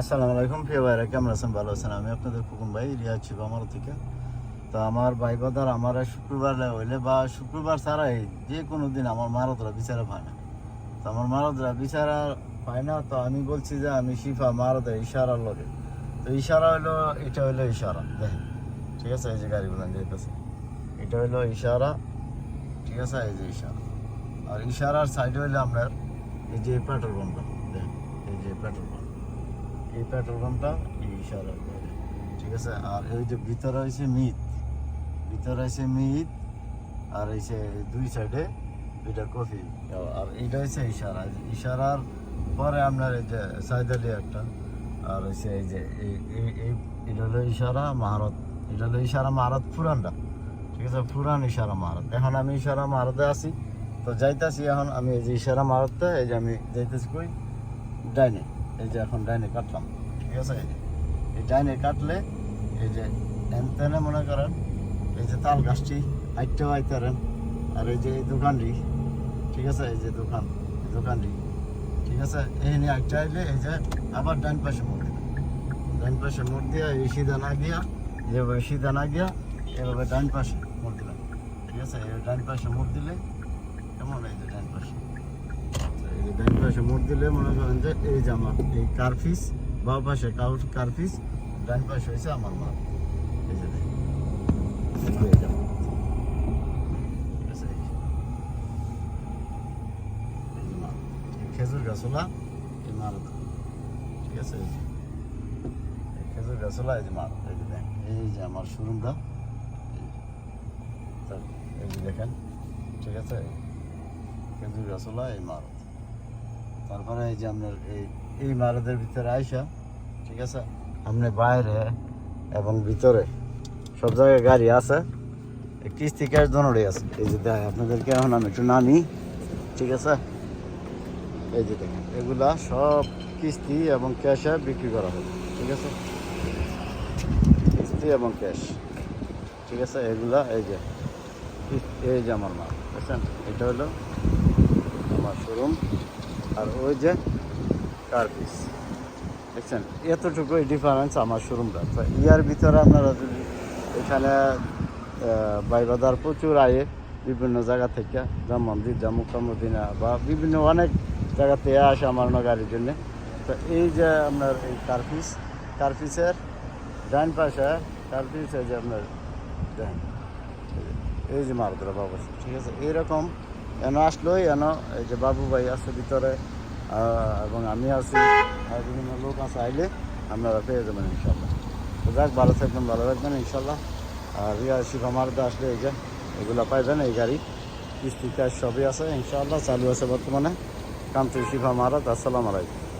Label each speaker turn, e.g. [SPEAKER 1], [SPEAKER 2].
[SPEAKER 1] আসসালামু আলাইকুম প্রিয় ভাইরা, কেমন আছেন? ভালো আছেন? আমি আপনাদের কুকুম ভাই, রিয়া ছিল আমার থেকে। তো আমার ভাই বাদার আমার শুক্রবার হইলে বা শুক্রবার ছাড়াই যে কোনো দিন আমার মারতরা বিচারা পায় না। তো আমার মারতরা বিচারা পায় না, তো আমি বলছি যে আমি শিফা মারদের ইশারার লগে। তো ইশারা হইল, এটা হইল ইশারা, দেখেন। ঠিক আছে? এই যে গাড়িগুলো যেতেছে এটা হইল ইশারা, ঠিক আছে? এই যে ইশারা। আর ইশারার সাইডে হইলে আপনার এই যে পেট্রোল পাম্পটা দেখেন। এই যে পেট্রোল পাম্প এই পেট্রোল পাম্পটা এই ইশারা ঠিক আছে? আর এই যে ভিতরে হয়েছে মিট। ভিতরে হয়েছে মিট আর হয়েছে দুই সাইডে দুইটা কফি। আর এইটা হচ্ছে ইশারা। ইশারার পরে আপনার এই যে সাইদালি একটা আর হচ্ছে এই যে এই এটা হলো ইশারা মাহারত এটা হলো ইশারা মাহারত পুরানটা ঠিক আছে? পুরান ইশারা মাহারত এখন আমি ইশারা মাহারতে আছি তো যাইতাছি এখন আমি এই যে ইশারা মাহারতে এই যে আমি যাইতেছি কই? ডাইনে। এই যে এখন ডাইনে কাটলাম। ঠিক আছে? এই ডাইনে কাটলে এই যে এনতেনে মনে করেন, এই যে তাল গাছটি হাইটটাও আইতারেন আর এই যে এই দোকানটি, ঠিক আছে? এই যে দোকান দোকানটি, ঠিক আছে? এই নিয়ে একটা আইলে এই যে আবার ডান পাশে মোড় ডান পাশে মোড় দিয়ে এই সিধা না গিয়া যেভাবে সিধা না গিয়া এভাবে ডান পাশে মোড় দিলাম ঠিক আছে? এই ডান পাশে মোড় দিলে কেমন এই যে ডান পাশে? পাশে মোড় দিলে মনে করেন যে এই যে আমার এই কার্ফিস বাম পাশে কাউ কার্ফিস ডান পাশে হয়েছে আমার মা এই যে দেখেন। এই যে আমার। ঠিক আছে, এই যে। এই যে মা। এই খেজুর গাছলা এই মার ঠিক আছে এই যে। এই খেজুর গাছলা এই যে মার এই যে দেখেন এই যে আমার শোরুমটা এই যে। তা- এই যে দেখেন ঠিক আছে খেজুর গাছলা এই মারত তারপরে এই যে আপনার এই এই মারদের ভিতরে আইসা, ঠিক আছে? আপনি বাইরে এবং ভিতরে সব জায়গায় গাড়ি আছে কিস্তি ক্যাশ দোনোটাই আছে। এই যে দেখ, আপনাদেরকে এখন আমি একটু নামি, ঠিক আছে? এই যে দেখেন, এগুলা সব কিস্তি এবং ক্যাশে বিক্রি করা হবে, ঠিক আছে? কিস্তি এবং ক্যাশ, ঠিক আছে? এগুলা এই যে এই যে আমার মাল, বুঝছেন? এটা হলো আমার শোরুম। আর ওই যে কার পিস দেখছেন এতটুকুই ডিফারেন্স আমার শোরুমটা তো ইয়ার ভিতরে আপনারা যদি এখানে বাইবাদার প্রচুর আয়ে বিভিন্ন জায়গা থেকে যেমন দিদা মুকামুদ্দিনা বা বিভিন্ন অনেক জায়গা থেকে আসে আমার না গাড়ির জন্য তো এই যে আপনার এই কার্পিস কার্পিসের ডান পাশে কার্পিস এই যে আপনার ডান এই যে মারুদরা বাবু ঠিক আছে এইরকম এন আসলোই এন এই যে বাবু ভাই আছে ভিতরে এবং আমি আছি। আর বিভিন্ন লোক আছে, আইলে আপনারা পেয়ে যাবেন ইনশাল্লাহ। যাক, ভালো থাকবেন, ভালো রাখবেন ইনশাল্লাহ। আর রিয়া শিখা মারুদা আসলে এই যে, এগুলো পাইবেন এই গাড়ি। কাজ সবই আছে ইনশাল্লাহ, চালু আছে বর্তমানে। কান্তি শিখা মারাত আসসালামু আলাইকুম।